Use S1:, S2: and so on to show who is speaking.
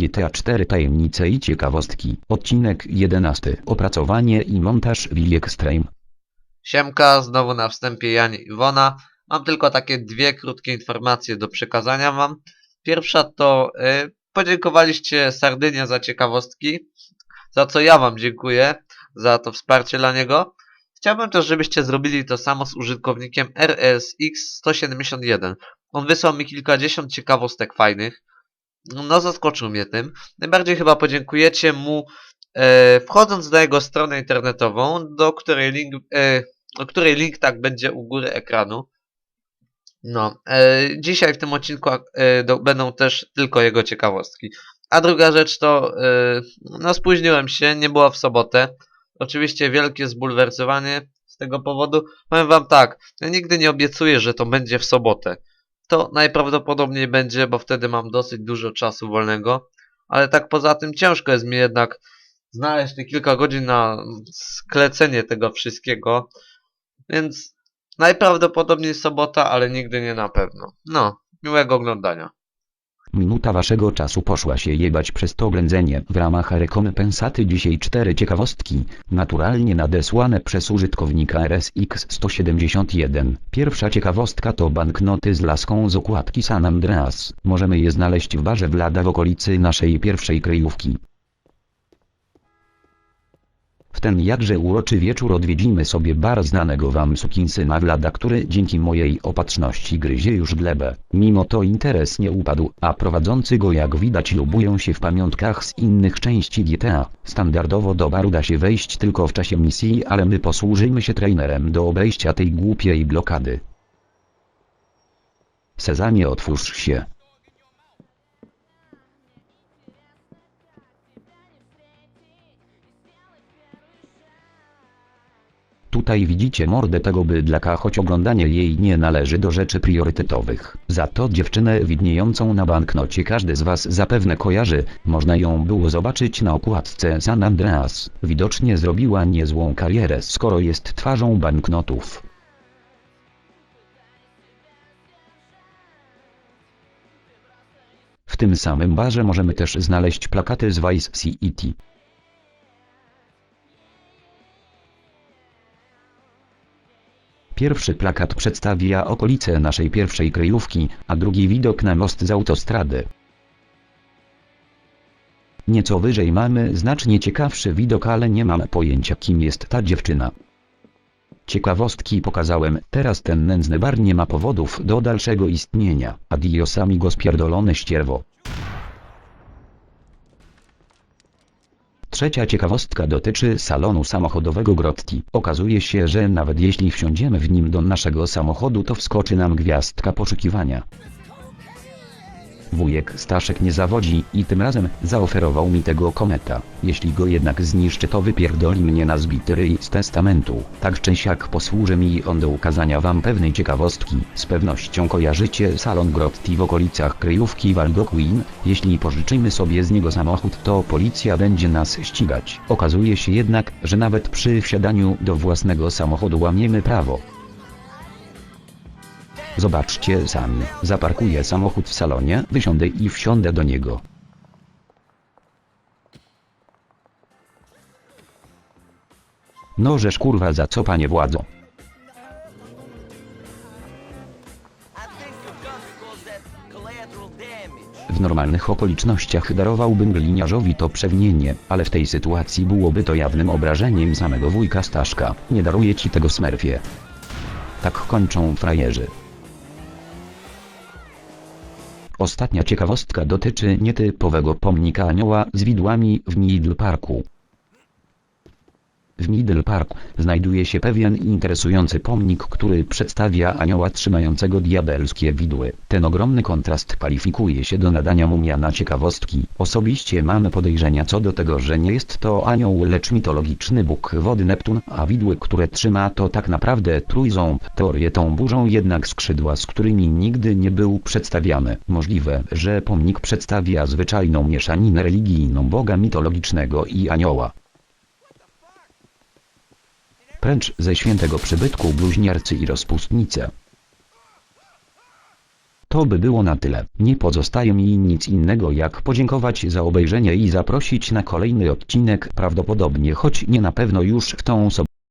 S1: GTA 4 Tajemnice i ciekawostki. Odcinek 11. Opracowanie i montaż Will Extreme.
S2: Siemka, znowu na wstępie Jan Iwona. Mam tylko takie dwie krótkie informacje do przekazania wam. Pierwsza to y, podziękowaliście Sardynie za ciekawostki, za co ja wam dziękuję, za to wsparcie dla niego. Chciałbym też, żebyście zrobili to samo z użytkownikiem RSX171. On wysłał mi kilkadziesiąt ciekawostek fajnych. No zaskoczył mnie tym. Najbardziej chyba podziękujecie mu e, wchodząc na jego stronę internetową, do której link, e, do której link tak będzie u góry ekranu. No, e, dzisiaj w tym odcinku e, do, będą też tylko jego ciekawostki. A druga rzecz to, e, no spóźniłem się, nie było w sobotę. Oczywiście wielkie zbulwersowanie z tego powodu. Powiem wam tak, ja nigdy nie obiecuję, że to będzie w sobotę. To najprawdopodobniej będzie, bo wtedy mam dosyć dużo czasu wolnego. Ale tak poza tym ciężko jest mi jednak znaleźć te kilka godzin na sklecenie tego wszystkiego. Więc najprawdopodobniej sobota, ale nigdy nie na pewno. No, miłego oglądania.
S1: Minuta waszego czasu poszła się jebać przez to ględzenie. W ramach rekompensaty dzisiaj cztery ciekawostki, naturalnie nadesłane przez użytkownika RSX171. Pierwsza ciekawostka to banknoty z laską z okładki San Andreas. Możemy je znaleźć w barze Vlada w okolicy naszej pierwszej kryjówki. W ten jakże uroczy wieczór odwiedzimy sobie bar znanego wam sukinsyna Vlada, który dzięki mojej opatrzności gryzie już glebę. Mimo to interes nie upadł, a prowadzący go jak widać lubują się w pamiątkach z innych części GTA. Standardowo do baru da się wejść tylko w czasie misji, ale my posłużymy się trainerem do obejścia tej głupiej blokady. Sezamie otwórz się. Tutaj widzicie mordę tego bydlaka, choć oglądanie jej nie należy do rzeczy priorytetowych. Za to dziewczynę widniejącą na banknocie każdy z was zapewne kojarzy, można ją było zobaczyć na okładce San Andreas. Widocznie zrobiła niezłą karierę, skoro jest twarzą banknotów. W tym samym barze możemy też znaleźć plakaty z Vice City. Pierwszy plakat przedstawia okolice naszej pierwszej kryjówki, a drugi widok na most z autostrady. Nieco wyżej mamy znacznie ciekawszy widok, ale nie mam pojęcia kim jest ta dziewczyna. Ciekawostki pokazałem, teraz ten nędzny bar nie ma powodów do dalszego istnienia. Adios amigo spierdolone ścierwo. Trzecia ciekawostka dotyczy salonu samochodowego Grotti. Okazuje się, że nawet jeśli wsiądziemy w nim do naszego samochodu to wskoczy nam gwiazdka poszukiwania. Wujek Staszek nie zawodzi i tym razem zaoferował mi tego kometa. Jeśli go jednak zniszczy to wypierdoli mnie na zbity ryj z testamentu. Tak czy siak posłuży mi on do ukazania wam pewnej ciekawostki. Z pewnością kojarzycie salon Grotti w okolicach kryjówki Valdo Queen. Jeśli pożyczymy sobie z niego samochód to policja będzie nas ścigać. Okazuje się jednak, że nawet przy wsiadaniu do własnego samochodu łamiemy prawo. Zobaczcie sami. Zaparkuję samochód w salonie, wysiądę i wsiądę do niego. No żeż kurwa za co panie władzo? W normalnych okolicznościach darowałbym gliniarzowi to przewinienie, ale w tej sytuacji byłoby to jawnym obrażeniem samego wujka Staszka. Nie daruję ci tego smerfie. Tak kończą frajerzy. Ostatnia ciekawostka dotyczy nietypowego pomnika anioła z widłami w Middle Parku. Middle Park znajduje się pewien interesujący pomnik, który przedstawia anioła trzymającego diabelskie widły. Ten ogromny kontrast kwalifikuje się do nadania mu miana ciekawostki. Osobiście mamy podejrzenia co do tego, że nie jest to anioł, lecz mitologiczny bóg wody Neptun, a widły, które trzyma to tak naprawdę trójząb. Teorię tą burzą jednak skrzydła, z którymi nigdy nie był przedstawiany. Możliwe, że pomnik przedstawia zwyczajną mieszaninę religijną boga mitologicznego i anioła. Precz ze świętego przybytku bluźniercy i rozpustnice. To by było na tyle. Nie pozostaje mi nic innego jak podziękować za obejrzenie i zaprosić na kolejny odcinek prawdopodobnie choć nie na pewno już w tą sobotę.